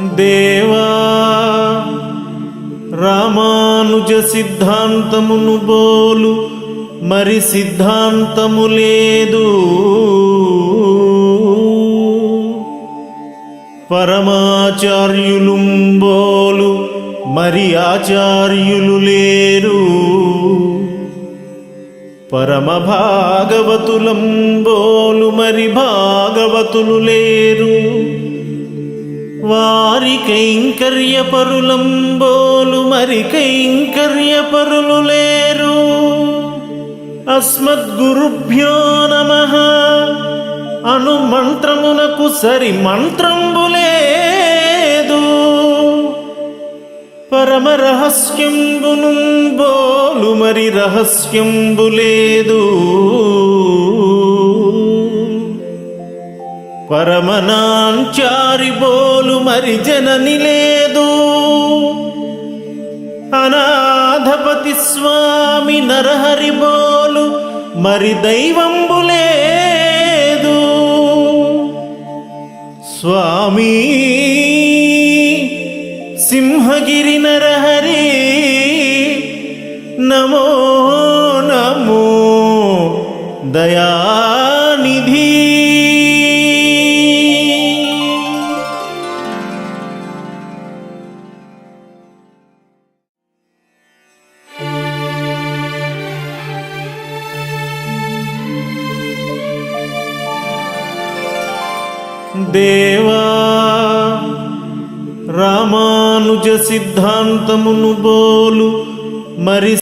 దేవా రామానుజ సిద్ధాంతమును బోలు మరి సిద్ధాంతము లేదు. పరమాచార్యులుంబోలు మరి ఆచార్యులు లేరు. పరమ భాగవతులంబోలు మరి భాగవతులు లేరు. కైంకర్యపరులంబోలు మరి కైంకర్యపరులు లేరు అస్మద్గురుభ్యో నమ. అను మంత్రమునకు సరి మంత్రంబు లేదు పరమ రహస్యంబును బోలు మరి రహస్యంబు లేదు పరమనాంచారి బోలు మరి జనని లేదు. అనాథపతి స్వామి నరహరి బోలు మరి దైవంబు లేదు. స్వామి సింహగిరి నరహరి నమో నమో దయానిధి. దేవా రామానుజ సిద్ధాంతమును బోలు మరి